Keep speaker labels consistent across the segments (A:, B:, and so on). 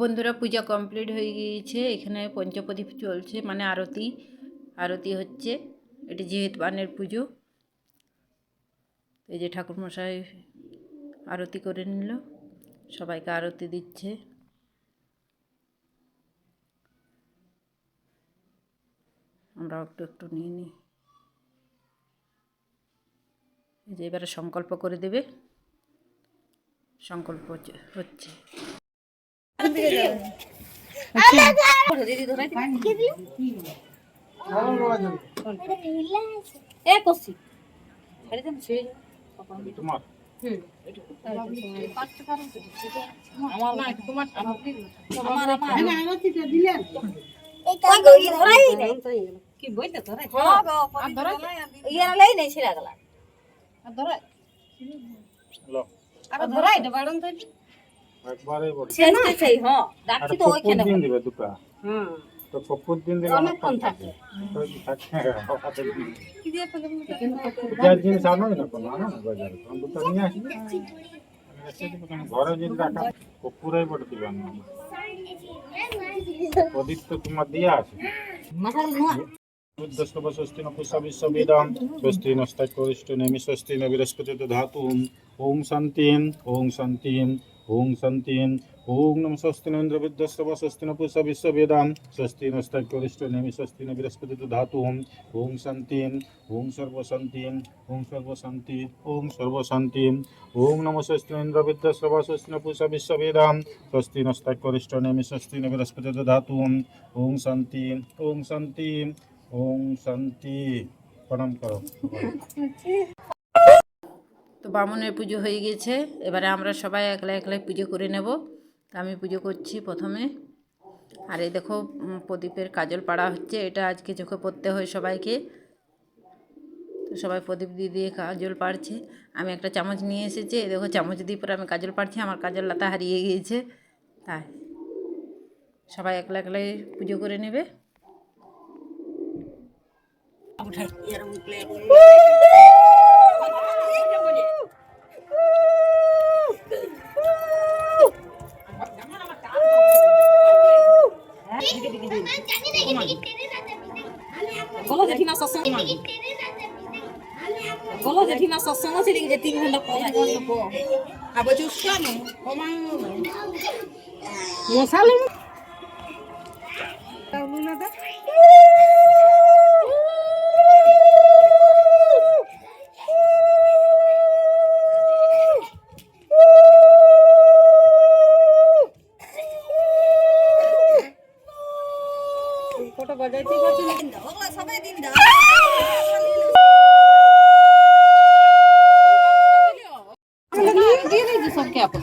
A: বন্ধুরা পূজা কমপ্লিট হয়ে গিয়েছে। এখানে পঞ্চপ্রদীপ চলছে মানে আরতি। আরতি হচ্ছে, এটি যেহেতু বানের পুজো। এই যে ঠাকুরমশাই আরতি করে নিল, সবাইকে আরতি দিচ্ছে। আমরাও একটু একটু নিয়ে নিই। যে এবারে সংকল্প করে দেবে। সংকল্প হচ্ছে।
B: এ
C: তোমার
B: ধরাই নাই কি বইতে ধরাই হ্যাঁ গো আর ধরাই ইয়ার লাই নাই ছিড়া গলা আর ধরাই
C: লো
B: আর ধরাই এটা বাড়ন তো
C: একবারে বড়
B: শেষ তো সেই হ্যাঁ ডাকছি তো ওইখানে
C: দিন দিবে দুটো।
B: হুম।
C: তো কপুর দিন দিলে
B: অনেকক্ষণ থাকে। কি দিয়ে ফেলে
C: পূজার জিনিস আনো না কোনো আনো না বাজারে। তখন দুটো নিয়ে আসি ঘরে যদি রাখা। কপুরাই বড় দিবেন না প্রদীপ তো তোমার দিয়ে আছে बुद्धस्तुभ स्वस्ति न पुष्पविश्ववेदां स्वस्ति नष्टकोरिष्टनेमि स्वस्ति न बृहस्पतिर्दधातुं ॐ शान्तिं ॐ शान्तिं ॐ शान्तिं ॐ नम स्वस्ति नन्द्रबुद्धस्तव स्वस्ति न पुष्पविश्ववेदां स्वस्ति नष्टकोरिष्टनेमि स्वस्ति न बृहस्पतिर्दधातुं ॐ शान्तिं ॐ सर्वशान्तिं ॐ सर्वशान्ति ॐ सर्वशान्तिं ॐ नम स्वस्ति नन्द्रबुद्धस्तव स्वस्ति न पुष्पविश्ववेदां स्वस्ति नष्टकोरिष्टनेमि स्वस्ति न बृहस्पतिर्दधातुं ॐ शान्तिं ॐ शान्तिं ওম শান্তি। প্রণাম করো।
A: তো বামনের পুজো হয়ে গেছে। এবারে আমরা সবাই একলা একলাই পুজো করে নেব। তো আমি পুজো করছি প্রথমে। আর এই দেখো প্রদীপের কাজল পাড়া হচ্ছে। এটা আজকে চোখে পড়তে হয় সবাইকে। তো সবাই প্রদীপ দিয়ে দিয়ে কাজল পাড়ছে। আমি একটা চামচ নিয়ে এসেছি। এই দেখো, চামচ দিয়ে পরে আমি কাজল পাড়ছি। আমার কাজল লাতা হারিয়ে গিয়েছে। তাই সবাই একলা একলাই পুজো করে নেবে।
B: বলো জেঠিমা সৎসঙ্গ বলো জেঠিমা সৎসঙ্গ ছিল যে তিন ঘন্টা পর
D: আবার চুষানো কমানো
B: মশালো কটা দিয়ে দিয়েছি সবকে আপন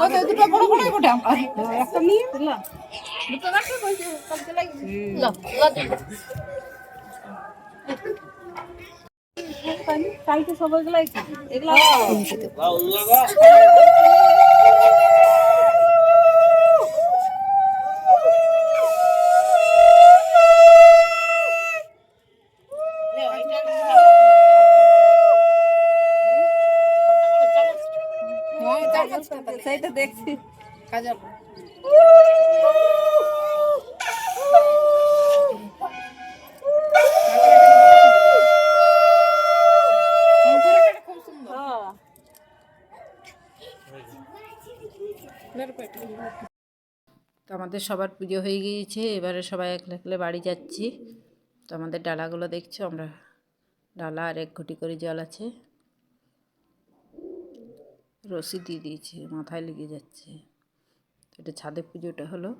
D: ওই তো দুটো বড় বড় একটা নিয়ে কালকে সবাই গুলাই
A: তো আমাদের সবার পুজো হয়ে গিয়েছে, এবারে সবাই একলা একলে বাড়ি যাচ্ছি। তো আমাদের ডালাগুলো দেখছ, আমরা ডালা আর এক ঘটি করে জল আছে। রশি দিয়ে দিয়েছে, মাথায় লেগে যাচ্ছে। এটা ছাদে পুজোটা হলো।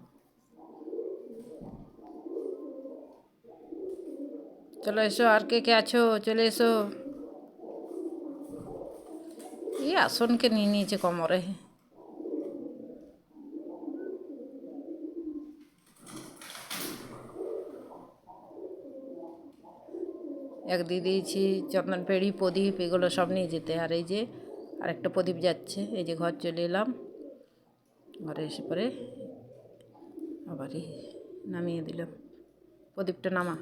A: চলো এসো, আর কে কে আছো? চলে এসো। এই আসনকে নিয়ে নিয়েছে কোমরে। এক দিয়ে দিয়েছি চন্দন পেড়ি, প্রদীপ, এগুলো সব নিয়ে যেতে। আর এই যে আরেকটা প্রদীপ যাচ্ছে, এই যে ঘর চলে এলাম। ঘরে এসে পরে আবার নামিয়ে দিলাম। প্রদীপটা নামা।